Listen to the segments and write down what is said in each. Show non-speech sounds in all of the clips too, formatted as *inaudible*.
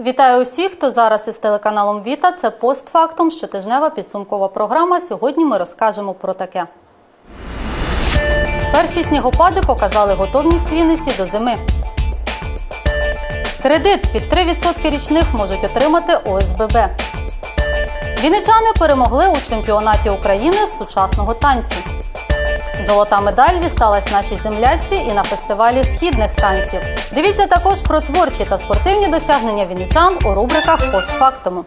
Вітаю усіх, хто зараз із телеканалом Віта. Це постфактум, щотижнева підсумкова програма. Сьогодні ми розкажемо про таке. Перші снігопади показали готовність Вінниці до зими. Кредит під 3% річних можуть отримати ОСББ. Вінничани перемогли у чемпіонаті України з сучасного танцю. Золота медаль дісталась нашій земляці і на фестивалі східних танців. Дивіться також про творчі та спортивні досягнення вінничан у рубриках постфактуму.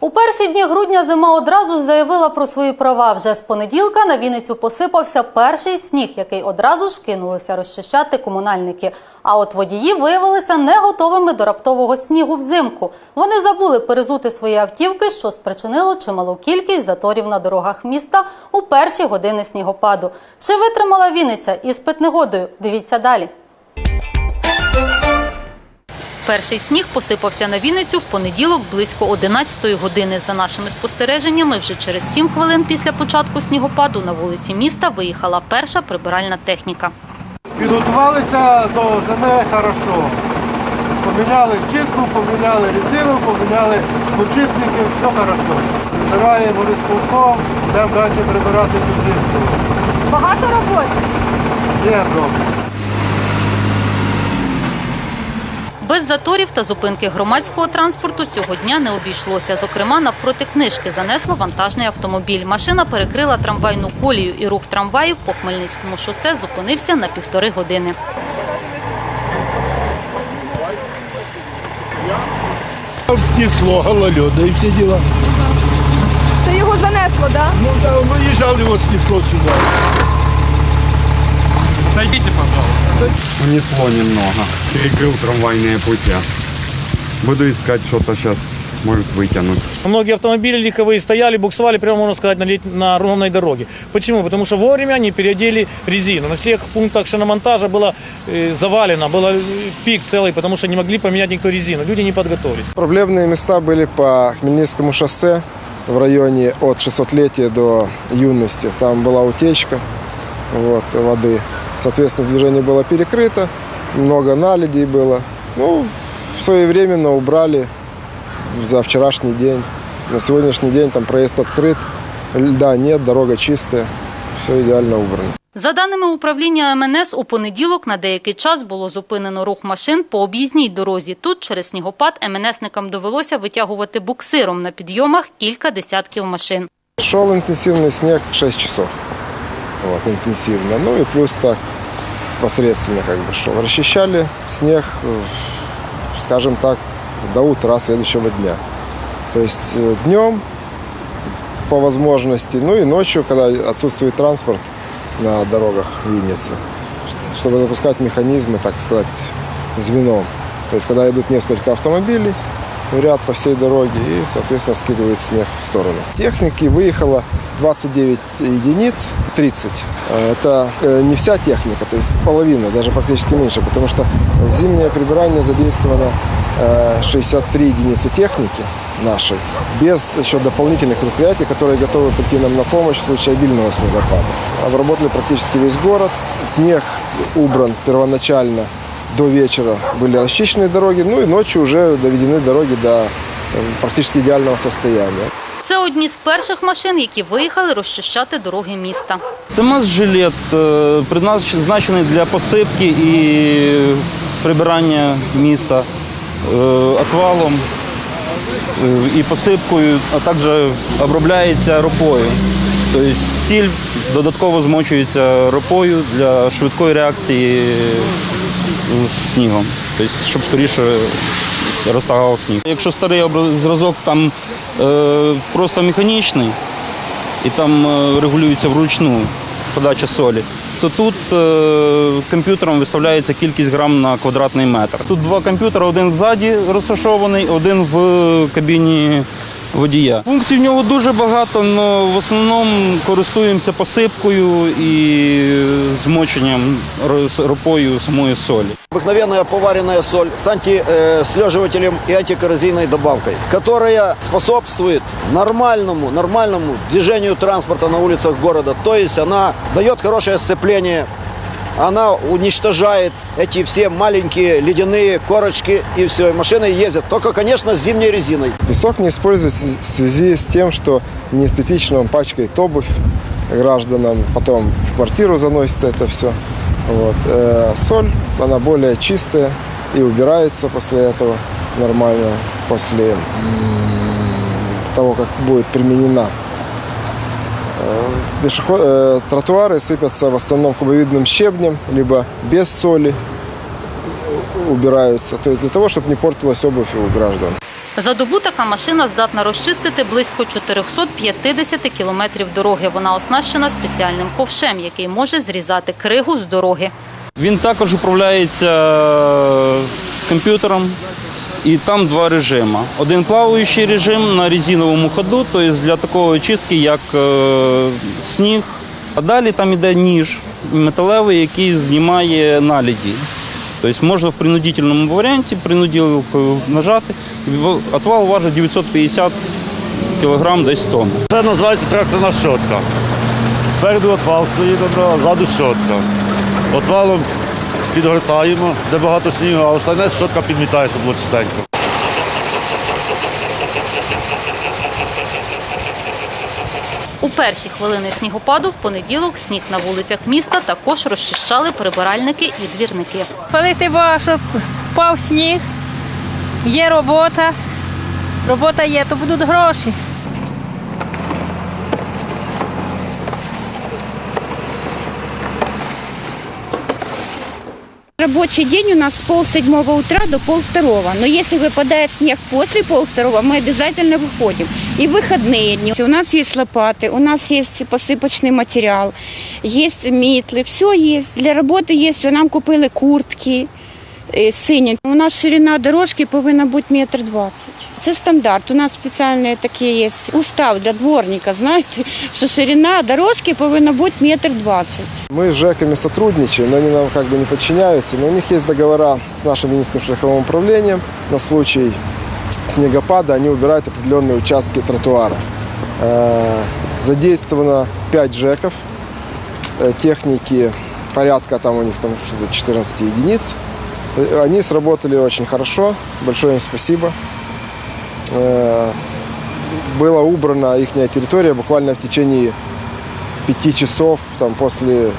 У перші дні грудня зима одразу заявила про свої права. Вже з понеділка на Вінницю посипався перший сніг, який одразу ж кинулися розчищати комунальники. А от водії виявилися не готовими до раптового снігу взимку. Вони забули перезути свої автівки, що спричинило чималу кількість заторів на дорогах міста у перші години снігопаду. Чи витримала Вінниця із питнегодою? Дивіться далі. Перший сніг посипався на Вінницю в понеділок близько 11-ї години. За нашими спостереженнями, вже через 7 хвилин після початку снігопаду на вулиці міста виїхала перша прибиральна техніка. Підготувалися до зими хорошо. Поміняли щітку, поміняли резину, поміняли подшипники, все хорошо. Прибираємо розполком, йдемо далі прибирати підлітку. Багато роботи. Є добре. Без заторів та зупинки громадського транспорту цього дня не обійшлося. Зокрема, навпроти книжки занесло вантажний автомобіль. Машина перекрила трамвайну колію і рух трамваїв по Хмельницькому шосе зупинився на півтори години. Снесло гололеда и все дела. Це його занесло, да? Ну да, он выезжал, его снесло сюда. Унесло немного. Перекрыл трамвайные пути. Буду искать что-то сейчас, может вытянуть. Многие автомобили легковые стояли, буксовали, прямо можно сказать, на, на ровной дороге. Почему? Потому что вовремя они переодели резину. На всех пунктах шиномонтажа было э, завалено, был э, пик целый, потому что не могли поменять никто резину. Люди не подготовились. Проблемные места были по Хмельницкому шоссе в районе от 600-летия до юности. Там была утечка вот, воды. Соответственно, движение было перекрыто, много наледей было. Ну, своевременно убрали за вчерашний день. На сегодняшний день там проезд открыт, льда нет, дорога чистая, все идеально убрано. За даними управління МНС, у понеділок на деякий час було зупинено рух машин по об'їзній дорозі. Тут через снігопад МНСникам довелося витягувати буксиром на підйомах кілька десятків машин. Шел интенсивный снег 6 часов. Вот, интенсивно. Ну и плюс так посредственно как бы шел. Расчищали снег, э, скажем так, до утра следующего дня. То есть э, днем по возможности, ну и ночью, когда отсутствует транспорт на дорогах Винницы, чтобы запускать механизмы, так сказать, звеном. То есть когда идут несколько автомобилей, ряд по всей дороге и, соответственно, скидывают снег в сторону. Техники выехало 29 единиц, 30. Э, Это э, не вся техника, то есть половина, даже практически меньше, потому что в зимнее прибирание задействовано э, 63 единицы техники нашей, без еще дополнительных предприятий, которые готовы прийти нам на помощь в случае обильного снегопада. Обработали практически весь город. Снег убран первоначально до вечера были расчищены дороги, ну и ночью уже доведены дороги до э, практически идеального состояния. Це одні з перших машин, які виїхали розчищати дороги міста. Це мас-жилет, е, призначений для посипки і прибирання міста е, отвалом е, і посипкою, а також обробляється ропою. Тобто сіль додатково змочується ропою для швидкої реакції з снігом, тобто, щоб скоріше розтагав сніг. Якщо старий зразок там е, просто механічний, і там е, регулюється вручну подача солі, то тут е, комп'ютером виставляється кількість грам на квадратний метр. Тут два комп'ютери, один ззаді розташований, один в кабіні водія. Функцій в нього дуже багато, але в основному користуємося посипкою і змоченням ропою самої солі. Обыкновенная поваренная соль с антислеживателем и антикоррозийной добавкой, которая способствует нормальному, нормальному движению транспорта на улицах города. То есть она дает хорошее сцепление она уничтожает эти все маленькие ледяные корочки и все, и машины ездят. Только, конечно, с зимней резиной. Песок не используется в связи с тем, что неэстетично он пачкает обувь гражданам, потом в квартиру заносится это все. Вот. Э, Соль, она более чистая и убирается после этого нормально, после того, как будет применена. Э, э, Тротуары сыпятся в основном кубовидным щебнем, либо без соли убираются. То есть для того, чтобы не портилась обувь у граждан. За добу така машина здатна розчистити близько 450 кілометрів дороги. Вона оснащена спеціальним ковшем, який може зрізати кригу з дороги. Він також управляється комп'ютером. І там два режими. Один плаваючий режим на резиновому ходу, тобто для такої чистки, як е, сніг. А далі там йде ніж металевий, який знімає наліді. Тобто можна в принудительному варіанті принуділку нажати. Отвал важить 950 кг десь тонн. Це називається тракторна щотка. Спереду отвал стоїть, а ззаду щотка. Отвалом підгортаємо, де багато снігу, а остальне щотка підмітає, щоб було чистенько. У перші хвилини снігопаду в понеділок сніг на вулицях міста також розчищали прибиральники і двірники. Коли ти бачиш, щоб впав сніг, є робота, робота є, то будуть гроші. Рабочий день у нас с пол седьмого утра до пол второго. Но если выпадает снег после пол второго, мы обязательно выходим. И в выходные дни. У нас есть лопаты, у нас есть посыпочный материал, есть метлы, все есть. Для работы есть, все. нам купили куртки. е, Сині. У нас ширина дорожки повинна бути метр двадцять. Це стандарт. У нас спеціальний такий є устав для дворника. Знаєте, що ширина дорожки повинна бути метр двадцять. Мы с ЖЭКами сотрудничаем, но они нам как бы не подчиняются. Но у них есть договора с нашим Винницким шляховым управлением. На случай снегопада они убирают определенные участки тротуаров. Э, Задействовано 5 ЖЭКов. Э, Техники порядка там у них там что-то 14 единиц. Они сработали очень хорошо. Большое им спасибо. Э, Была убрана их территория буквально в течение пяти часов там, после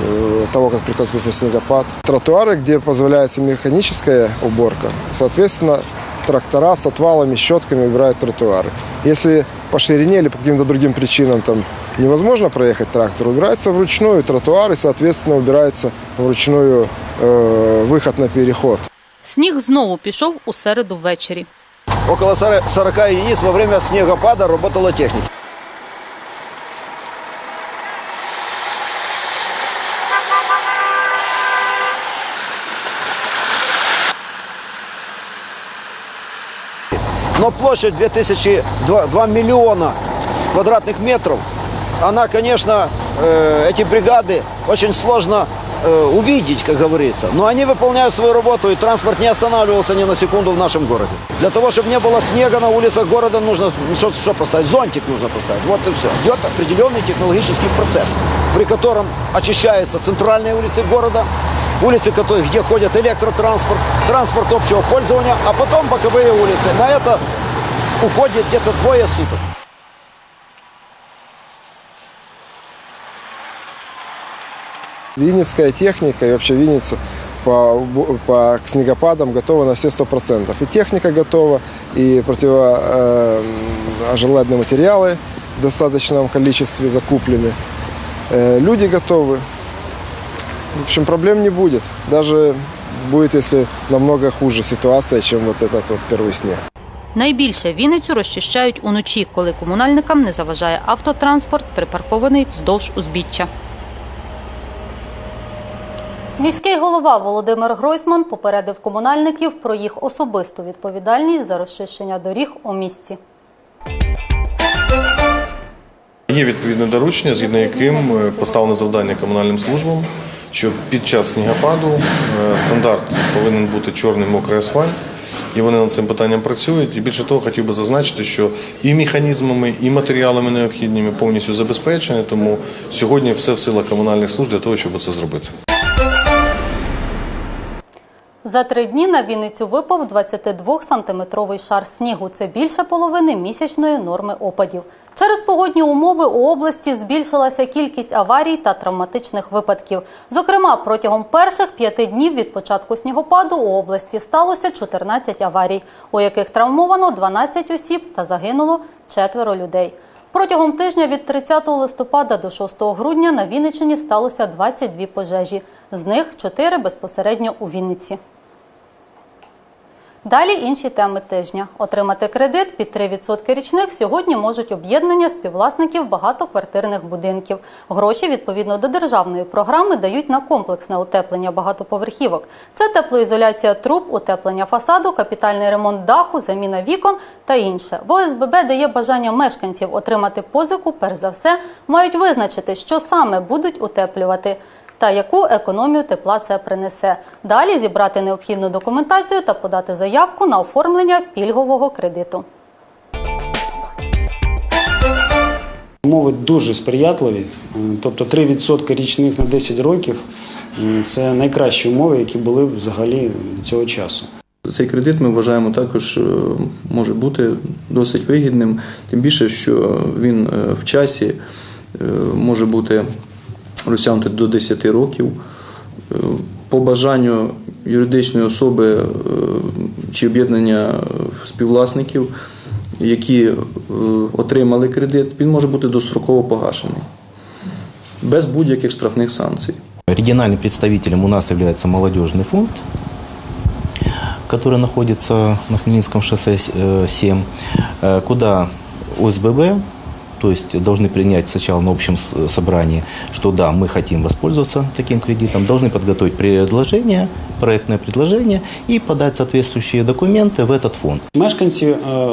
э, того, как прекратился снегопад. Тротуары, где позволяется механическая уборка, соответственно, трактора с отвалами, щетками убирают тротуары. Если по ширине или по каким-то другим причинам там невозможно проехать трактор, убирается вручную тротуар и, соответственно, убирается вручную э, выход на переход. Сніг знову пішов у середу ввечері. Около 40 единиц во время снегопада работала техника. Но площадь 2000, 2, 2 миллиона квадратных метров, она, конечно, э, эти бригады очень сложно э, увидеть, как говорится. Но они выполняют свою работу, и транспорт не останавливался ни на секунду в нашем городе. Для того, чтобы не было снега на улицах города, нужно ну, что, что поставить? Зонтик нужно поставить. Вот и все. Идет определенный технологический процесс, при котором очищаются центральные улицы города, улицы, которые, где ходит электротранспорт, транспорт общего пользования, а потом боковые улицы. На это уходит где-то двое суток. Винницкая техника и вообще Винница по, по к снегопадам готова на все 100%. И техника готова, и противожелательные материалы в достаточном количестве закуплены. Э, Люди готовы. В общем, проблем не будет. Даже будет, если намного хуже ситуация, чем вот этот вот первый снег. Найбільше Вінницю розчищають уночі, коли комунальникам не заважає автотранспорт, припаркований вздовж узбіччя. Міський голова Володимир Гройсман попередив комунальників про їх особисту відповідальність за розчищення доріг у місті. Є відповідне доручення, згідно яким е, поставлено завдання комунальним службам, що під час снігопаду е, стандарт повинен бути чорний мокрий асфальт, і вони над цим питанням працюють. І більше того, хотів би зазначити, що і механізмами, і матеріалами необхідними повністю забезпечені. Тому сьогодні все в силах комунальних служб для того, щоб це зробити. За три дні на Вінницю випав 22-сантиметровий шар снігу. Це більше половини місячної норми опадів. Через погодні умови у області збільшилася кількість аварій та травматичних випадків. Зокрема, протягом перших п'яти днів від початку снігопаду у області сталося 14 аварій, у яких травмовано 12 осіб та загинуло четверо людей. Протягом тижня від 30 листопада до 6 грудня на Вінниччині сталося 22 пожежі. З них 4 безпосередньо у Вінниці. Далі інші теми тижня. Отримати кредит під 3% річних сьогодні можуть об'єднання співвласників багатоквартирних будинків. Гроші відповідно до державної програми дають на комплексне утеплення багатоповерхівок. Це теплоізоляція труб, утеплення фасаду, капітальний ремонт даху, заміна вікон та інше. В ОСББ дає бажання мешканців отримати позику. Перш за все, мають визначити, що саме будуть утеплювати та яку економію тепла це принесе. Далі зібрати необхідну документацію та подати заявку на оформлення пільгового кредиту. Умови дуже сприятливі, тобто 3% річних на 10 років це найкращі умови, які були взагалі до цього часу. Цей кредит ми вважаємо також е, може бути досить вигідним, тим більше, що він е, в часі е, може бути розтягнутий до 10 років. Е, По бажанню юридичної особи е, чи об'єднання співвласників, які е, отримали кредит, він може бути достроково погашений без будь-яких штрафних санкцій. Региональным представителем у нас является молодежный фонд, который находится на Хмельницком шоссе э, 7, э, куда ОСББ, то есть должны принять сначала на общем с- собрании, что да, мы хотим воспользоваться таким кредитом, должны подготовить предложение, проектное предложение и подать соответствующие документы в этот фонд. Мешканці, е,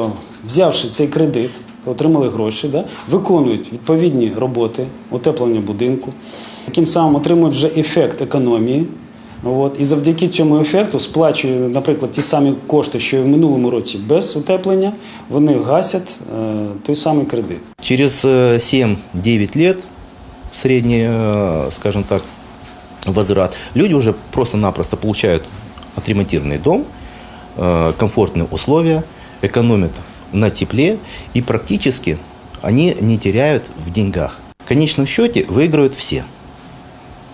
взявши цей кредит, отримали гроші, да, виконують відповідні роботи, утеплення будинку, таким самим отримують вже ефект економії. От, і завдяки цьому ефекту сплачують, наприклад, ті самі кошти, що і в минулому році без утеплення, вони гасять е, той самий кредит. Через э, 7-9 лет, средний, э, скажем так, возврат, люди уже просто-напросто получают отремонтированный дом, э, комфортные условия, экономят на тепле и практически они не теряют в деньгах. В конечном счете выигрывают все.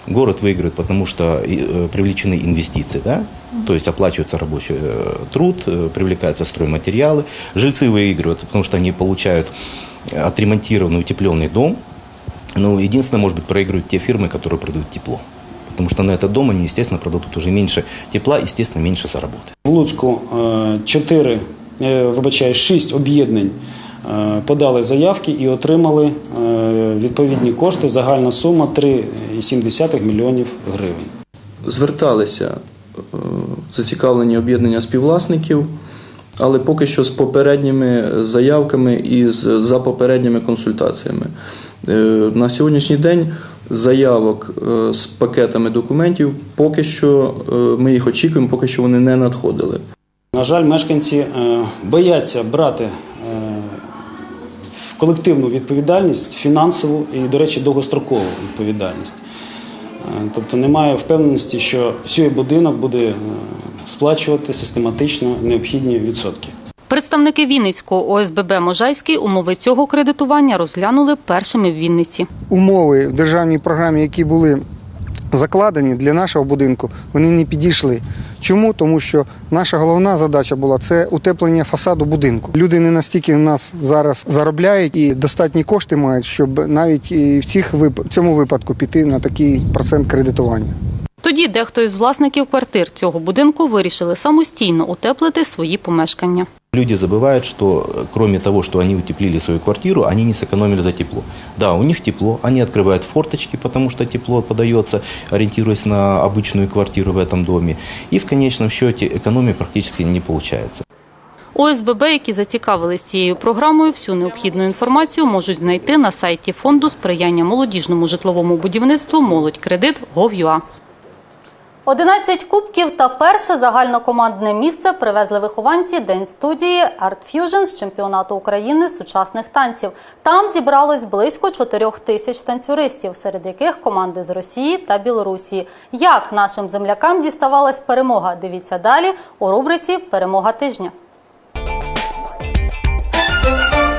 Город выигрывает, потому что э, привлечены инвестиции, да? то есть оплачивается рабочий э, труд, э, привлекаются стройматериалы. Жильцы выигрывают, потому что они получают отремонтированный, утепленный дом. Ну, единственное, может быть, проигрывают те фирмы, которые продают тепло. Потому что на этот дом они, естественно, продадут уже меньше тепла, естественно, меньше заработают. В Луцьку е, чотири, е, вибачаю, шість об'єднань е, подали заявки і отримали е, відповідні кошти. Загальна сума 3,7 мільйонів гривень. зверталися е, зацікавлені об'єднання співвласників, але поки що з попередніми заявками і з, за попередніми консультаціями. Е, На сьогоднішній день заявок е, з пакетами документів поки що е, ми їх очікуємо, поки що вони не надходили. На жаль, мешканці е, бояться брати е, колективну відповідальність, фінансову і, до речі, довгострокову відповідальність. Е, Тобто немає впевненості, що всій будинок буде е, сплачувати систематично необхідні відсотки. Представники Вінницького ОСББ Можайський умови цього кредитування розглянули першими в Вінниці. умови в державній програмі, які були закладені для нашого будинку, вони не підійшли. Чому? Тому що наша головна задача була це утеплення фасаду будинку. Люди не настільки нас зараз заробляють і достатні кошти мають, щоб навіть і в цьому випадку піти на такий процент кредитування. Тоді дехто із власників квартир цього будинку вирішили самостійно утеплити свої помешкання. Люди забывают, что э, кроме того, что они утеплили свою квартиру, они не сэкономили за тепло. Да, у них тепло, они открывают форточки, потому что тепло подается, ориентируясь на обычную квартиру в этом доме. И в конечном счете экономии практически не получается. ОСББ, які зацікавились цією програмою, всю необхідну інформацію можуть знайти на сайті фонду сприяння молодіжному житловому будівництву Молодь кредит Gov.ua. 11 кубків та перше загальнокомандне місце привезли вихованці День студії Art Fusion з чемпіонату України сучасних танців. Там зібралось близько 4 тисяч танцюристів, серед яких команди з Росії та Білорусі. Як нашим землякам діставалась перемога? Дивіться далі у рубриці Перемога тижня.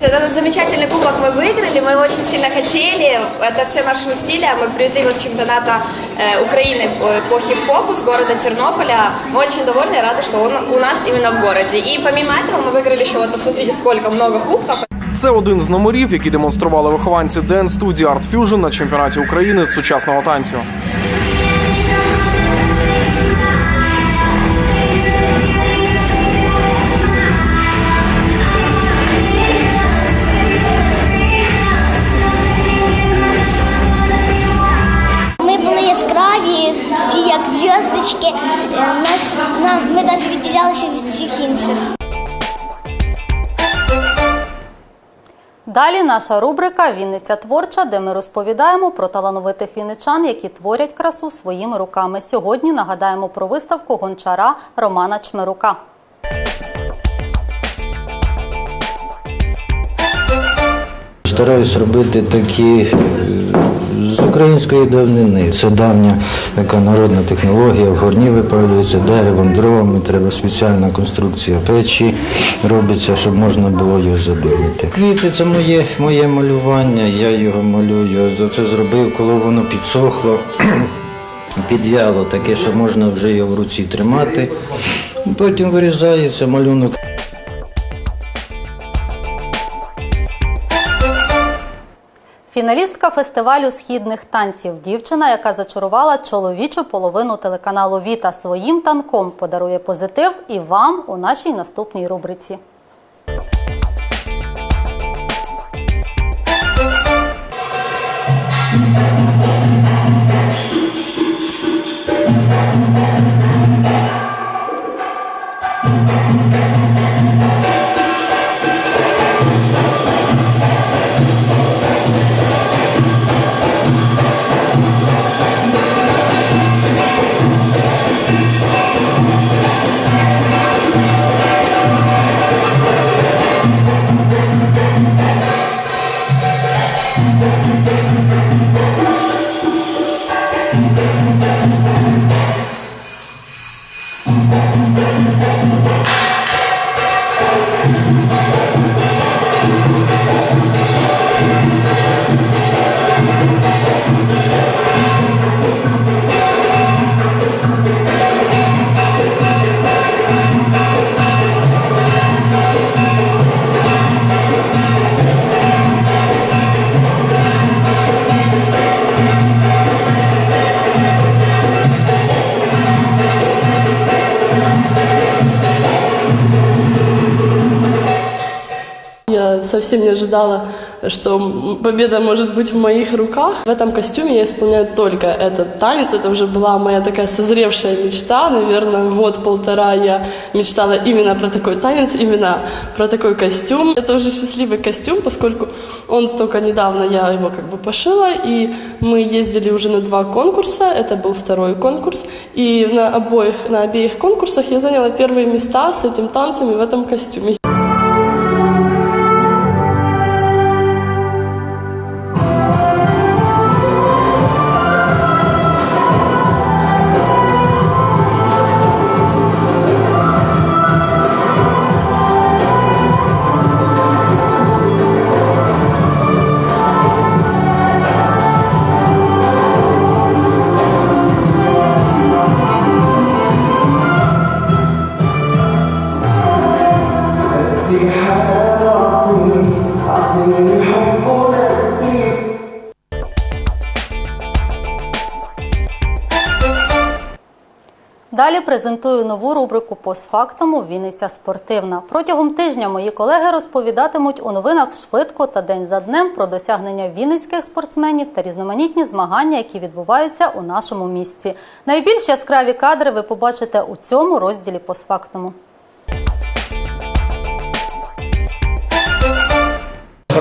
Этот замечательный кубок мы выиграли, мы его очень сильно хотели. Это все наши усилия. Мы привезли его с чемпионата э, Украины по, по хип-хопу с города Тернополя. Мы очень довольны и рады, что он у нас именно в городе. И помимо этого мы выиграли еще, вот посмотрите, сколько много кубков. Це один з номерів, які демонстрували вихованці Ден студії Art Fusion на чемпіонаті України з сучасного танцю. Далі наша рубрика Вінниця творча, де ми розповідаємо про талановитих вінничан, які творять красу своїми руками. Сьогодні нагадаємо про виставку гончара Романа Чмирука. Стараюсь робити такі е, з української давнини. Це давня така народна технологія. В горні випалюється деревом, дровами. Треба спеціальна конструкція печі робиться, щоб можна було його задимити. Квіти це моє, моє малювання. Я його малюю. Це зробив, коли воно підсохло, *clears throat* підвяло, таке, що можна вже його в руці тримати. Потім вирізається малюнок. Фіналістка фестивалю східних танців, дівчина, яка зачарувала чоловічу половину телеканалу Віта своїм танком, подарує позитив і вам у нашій наступній рубриці. Совсем не ожидала, что победа может быть в моих руках. В этом костюме я исполняю только этот танец. Это уже была моя такая созревшая мечта. Наверное, год-полтора я мечтала именно про такой танец, именно про такой костюм. Это уже счастливый костюм, поскольку он только недавно, я его как бы пошила, и мы ездили уже на два конкурса. Это был второй конкурс. И на обоих, на обеих конкурсах я заняла первые места с этим танцем и в этом костюме. Презентую нову рубрику «Постфактум» Вінниця спортивна. Протягом тижня мої колеги розповідатимуть у новинах швидко та день за днем про досягнення вінницьких спортсменів та різноманітні змагання, які відбуваються у нашому місці. Найбільш яскраві кадри ви побачите у цьому розділі «Постфактуму».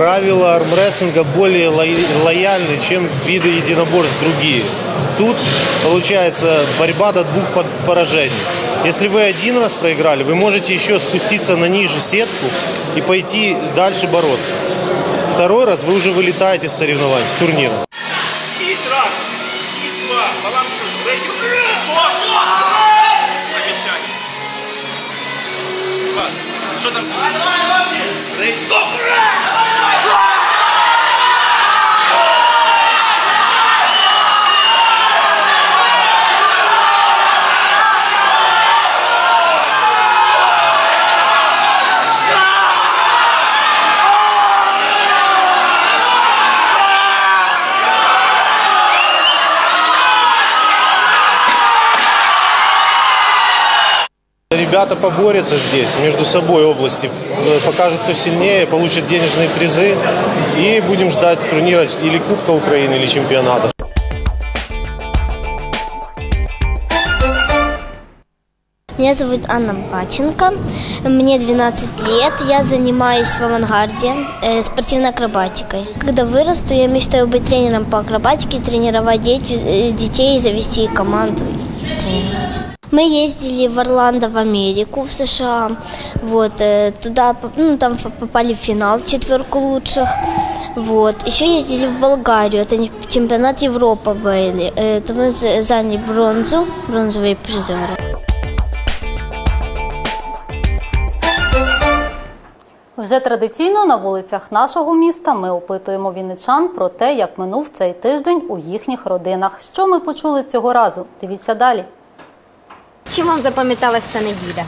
Правила армрестлинга более лоя- лояльны, чем виды единоборств другие. Тут получается борьба до двух поражений. Если вы один раз проиграли, вы можете еще спуститься на ниже сетку и пойти дальше бороться. Второй раз вы уже вылетаете с соревнований, с турнира. Ребята поборются здесь, между собой области, э, покажут, кто сильнее, получат денежные призы. И будем ждать турнира или Кубка Украины, или чемпионата. Меня зовут Анна Паченко, мне 12 лет, я занимаюсь в авангарде э, спортивной акробатикой. Когда вырасту, я мечтаю быть тренером по акробатике, тренировать дети- э, детей, завести команду и их тренировать. Мы ездили в Орландо, в Америку, в США. Вот, э, туда поп- ну, там ф- попали в финал, в четверку лучших. Вот. Еще ездили в Болгарию, это не- чемпионат Европы были. Э, то мы з- заняли бронзу, бронзовые призеры. Вже традиційно на вулицях нашого міста ми опитуємо вінничан про те, як минув цей тиждень у їхніх родинах. Що ми почули цього разу? Дивіться далі. Чим вам запам'яталася ця неділя?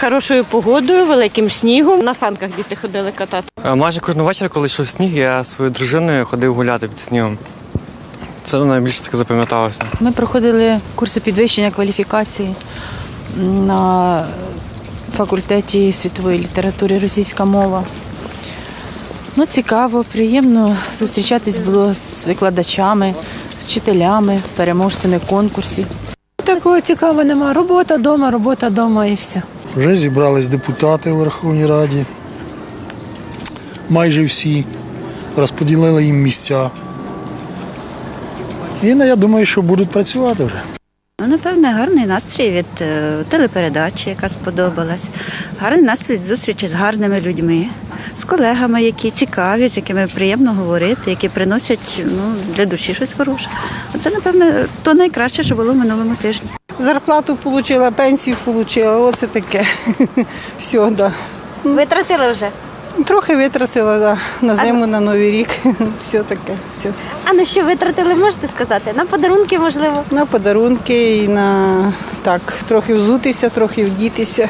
Хорошою погодою, великим снігом. На санках діти ходили катати. Е, Майже кожного вечора, коли йшов сніг, я зі своєю дружиною ходив гуляти під снігом. Це найбільше таке запам'яталося. Ми проходили курси підвищення кваліфікації на факультеті світової літератури російська мова. Ну, цікаво, приємно зустрічатись було з викладачами, з вчителями, переможцями конкурсів. Такого цікавого нема. Робота вдома, робота вдома і все. Вже зібрались депутати у Верховній Раді. Майже всі розподілили їм місця. І ну, я думаю, що будуть працювати вже. Ну, напевне, гарний настрій від е, телепередачі, яка сподобалась. Гарний настрій від зустрічі з гарними людьми, з колегами, які цікаві, з якими приємно говорити, які приносять ну, для душі щось хороше. Оце, напевне, то найкраще, що було в минулому тижні. Зарплату отримала, пенсію отримала, оце таке. *laughs* Все, да. Витратили вже? Трохи витратила да, на зиму, на новий рік. *laughs* Все таке. Все. А на що витратили, можете сказати? На подарунки, можливо? На подарунки і на так, трохи взутися, трохи вдітися.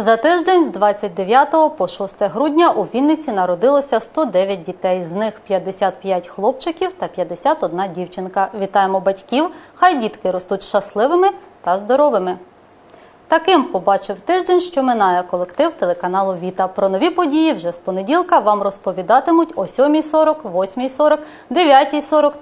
За тиждень з 29 по 6 грудня у Вінниці народилося 109 дітей. З них 55 хлопчиків та 51 дівчинка. Вітаємо батьків! Хай дітки ростуть щасливими та здоровими. Таким побачив тиждень, що минає колектив телеканалу Віта. Про нові події вже з понеділка вам розповідатимуть о 7.40, 8.40, 9.40,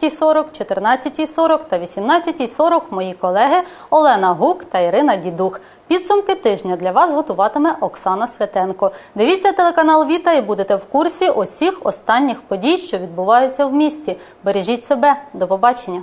13.40, 14.40 та 18.40 мої колеги Олена Гук та Ірина Дідух. Підсумки тижня для вас готуватиме Оксана Святенко. Дивіться телеканал Віта і будете в курсі усіх останніх подій, що відбуваються в місті. Бережіть себе. До побачення.